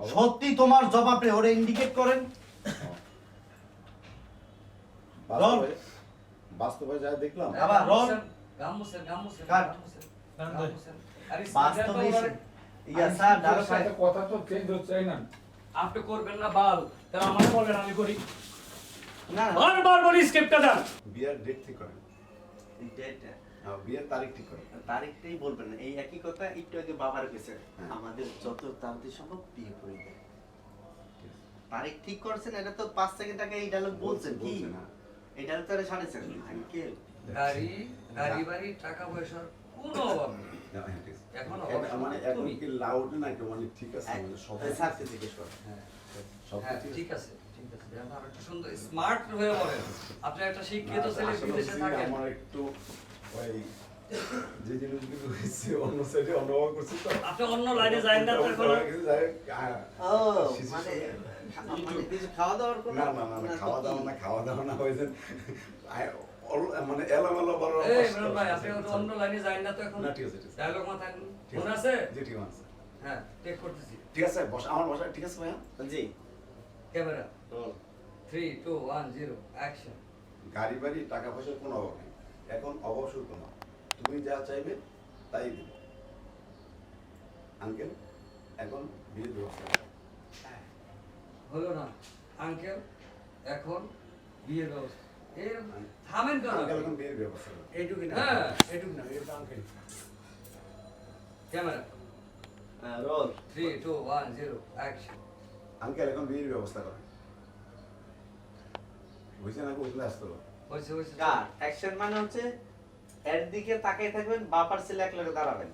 সত্যি তোমার জবাবে ওরে ইন্ডিকেট করেন। বাস্তবে বাস্তবে যা দেখলাম। আবার রোল। গামুসেন গামুসেন কাট। গামুসেন গামুসেন আরে বাস্তবে ইয়া স্যার ডালো কথা তো চেঞ্জ হচ্ছে না আপনি করবেন না বাল। তাহলে আমাকে বলেন আমি করি। না। বারবার বলি স্ক্রিপ্টটা দেন। বিয়ের ডেট ঠিক করেন। ডেট বিয়ের তারিখ ঠিক করেন তারিখটাই বলবেন না এই একই কথা একটু আগে বাবার কাছে। হ্যাঁ। আমাদের যত তাড়াতাড়ি সম্ভব বিয়ে করে দেয় তারিখ ঠিক করছেন এটা তো পাঁচ সেকেন্ড আগে এই ডায়লগ বলছেন কি? হ্যাঁ। এই ডায়লগ তো সাড়েছেন আঙ্কেল। গাড়ি গাড়ি বাড়ি টাকা পয়সার কোনো অভাব নেই। হ্যাঁ, হ্যাঁ। এখন মানে এখন কি লাউড নাকি মানে ঠিক আছে মানে সব স্যারকে জিজ্ঞেস করেন হ্যাঁ সব হ্যাঁ ঠিক আছে? স্মার্ট হয়ে বলেন। আপনি একটা শিক্ষিত ছেলে বিদেশে থাকেন। আমার একটু ওই যে জিনিসগুলো হয়েছে অন্য সাইডে করছি তো আপনি অন্য লাইনে যান না তো এখন কিছু যায়, আহ, ও শিশির মানে মানে কিছু খাওয়া দাওয়ার কোনো না না না খাওয়া দাওয়া না খাওয়া দাওয়া না হয়েছে। মানে এলোমেলো বড় এই ইমরান ভাই আপনি অন্য লাইনে যান না তো এখন। না ঠিক আছে ডায়লগ মাথায় মনে আছে? জি ঠিক আছে। হ্যাঁ টেক করতেছি। ঠিক আছে বস আমার বসা ঠিক আছে ভাইয়া? জি। Camera three two one zero action গাড়ি বাড়ি টাকা পয়সার কোনো অভাব নেই। এখন অভাব তোমার। তুমি যা চাইবে তাই দিব। আঙ্কেল এখন বিয়ের ব্যবস্থা করো। হলো না। আঙ্কেল এখন বিয়ের ব্যবস্থা। এই থামেন কেন এখন বিয়ের ব্যবস্থা করো। এইটুকু না। হ্যাঁ। এইটুকু না এটা uncle. Camera. Roll. Three two one zero action uncle এখন বিয়ের ব্যবস্থা করেন বুঝছেন আগে উঠলে আসতে হবে হয়েছে হয়েছে কার অ্যাকশন মানে হচ্ছে এর দিকে তাকিয়ে থাকবেন বাপার ছেলে এক লগে দাঁড়াবেন।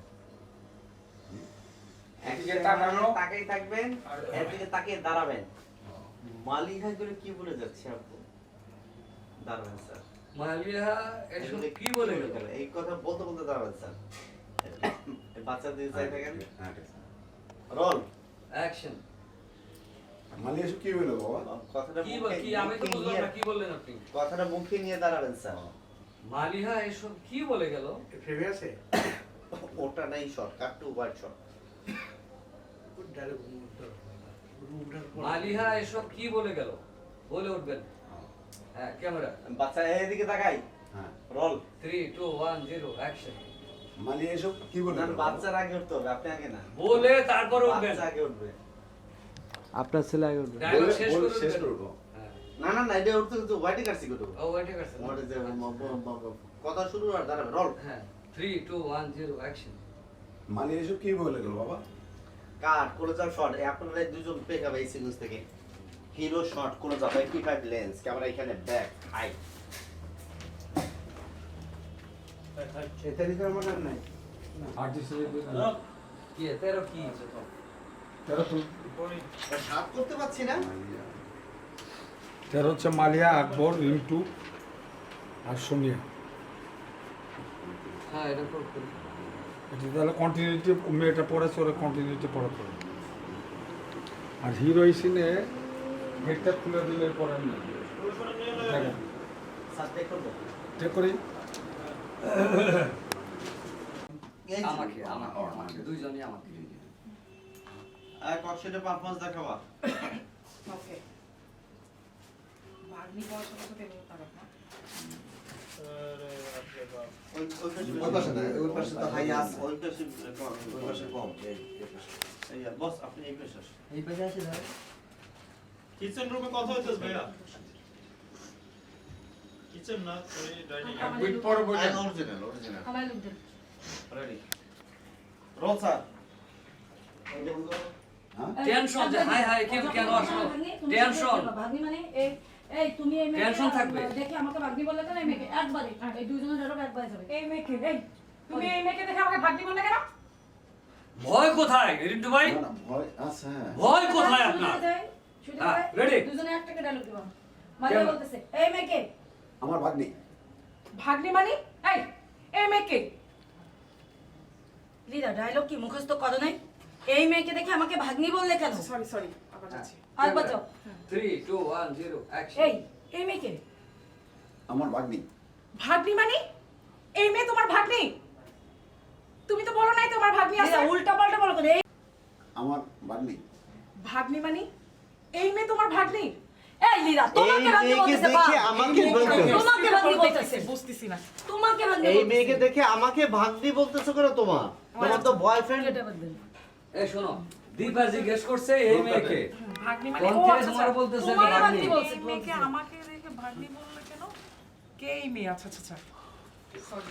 এদিকে তাকানো। মানে তাকিয়ে থাকবেন আর- এর দিকে তাকিয়ে দাঁড়াবেন। মালিহা করে কি বলে যাচ্ছে আপু? দাঁড়াবেন স্যার। মালিয়া এসব কি বলে গেল? গেল? এই কথা বলতে বলতে দাঁড়াবেন স্যার। বাচ্চা দিয়ে চাই থাকেন। রোল অ্যাকশন মানে এসব কি হইল বাবা? কথাটা কি কি আমি তো বুঝলাম না কি বললেন আপনি? কথাটা মুখে নিয়ে দাঁড়াবেন স্যার। মালিহা এসব কি বলে গেল? আছে? ওটা নাই short cut to short Maliha এসব কি বলে গেল? বলে উঠবেন। হ্যাঁ ক্যামেরা। বাচ্চা এদিকে তাকাই। হ্যাঁ। Roll. Three two one zero action মানে এসব কি বলে বাচ্চার আগে উঠতে হবে আপনি আগে না। বলে তারপর উঠবেন। আগে উঠবে। আপনার ছেলে আগে উঠবে। ডায়লগ শেষ করে শেষ উঠবেন। করব। হ্যাঁ। না না না এটা উঠতে কিন্তু ওয়াইটে কাটছি কত? ও ম- ম- ম- কথা শুরু আর দাঁড়াবে রোল। হ্যাঁ three two one zero action মানে এসব কি বলে গেল বাবা? কাট ক্লোজার শট আপনারা এই দুজন পেক হবে এই সিকোয়েন্স থেকে। Hero shot closer 85 lens camera এখানে ব্যাক হাই এটা দিতে আমার আর নাই। আর্টিস্ট কি তেরো কি? তেরো সাত করতে পারছি না মালিয়া। তেরো হচ্ছে মালিয়া আকবর রিন্টু আর সোনিয়া। হ্যাঁ এটা তাহলে কন্টিনিউটি মেয়েটা পড়েছে ওরা কন্টিনিউটি পড়া পড়ে আর হিরো সিনে হেডটা খুলে দিলে পড়েন না করি। আমাকে আমাকে দুইজনই আমাকে। আর কক্সিডে পারফরম্যান্স দেখাবা। ওকে। ভাগ্নি পড়াশোনা করতে এভাবে তাকাত না। ওই ওই পাশে ওই পাশে না, ওই পাশে তো high আছে। ওই পাশে কম ওই পাশে কম এই এই পাশে। এই আর বস আপনি এই পাশে আসুন। এই পাশে আছে ভাই। কিচেন রুমে কথা ভাইয়া। কিচেন না ওই ডাইনিং এক মিনিট বলে। অরিজিনাল অরিজিনাল আমার লোক then ready roll sir. Tension যে হাই হাই কেন কেন আসলো? টেনশন ভাগ্নি মানে এই এই তুমি এই টেনশন থাকবে। দেখি আমাকে ভাগ্নি বললে কেন এই মেয়েকে একবারে এই দুইজনের ডায়লগ একবারে যাবে এই মেয়েকে এই তুমি এই মেয়েকে দেখে আমাকে ভাগ্নি বললে কেন ভয় কোথায়? রিন্টু ভাই? ভয় আছে। হ্যাঁ ভয় কোথায় আপনার? হ্যাঁ, ready? দুজনে এক টাকা ডায়লগ দিবা। কেন? বলতেছে এই মেয়েকে। আমার ভাগ্নি। ভাগ্নি মানে? এই এই মেয়েকে। লিদা ডায়লগ কি মুখস্থ করো নাই? এই মেয়েকে দেখে আমাকে ভাগ্নি বললে কেন? সরি সরি আবার যাচ্ছি। আর বাঁচাও three two one zero action এই এই মেয়েকে। আমার ভাগ্নি। ভাগ্নি মানে? এই মেয়ে তোমার ভাগ্নি? তুমি তো বলো নাই তোমার ভাগ্নি আছে। উল্টা পাল্টা বলো কেন? আমার ভাগ্নি। ভাগ্নি মানে? এই মেয়ে তোমার ভাগ্নি? এই লীলা তোমাকে ভাগ্নি বলতেছে দেখে আমাকে তোমাকে ভাগ্নি বলতেছে। বুঝতেছি না। তোমাকে ভাগ্নি এই মেয়েকে দেখে আমাকে ভাগ্নি বলতেছো কেন তোমার তোমার তো বয়ফ্রেন্ড বাদ দেন। এই শোনো দীপা জিজ্ঞেস করছে এই মেয়েকে। ভাগ্নি মানে ও আচ্ছা তোমার আচ্ছা। বলতেছে তোমার ভাগ্নি? বলছে, মেয়েকে আমাকে রেখে ভাগ্নি বললে কেন? কে এই মেয়ে? আচ্ছা আচ্ছা আচ্ছা। সরি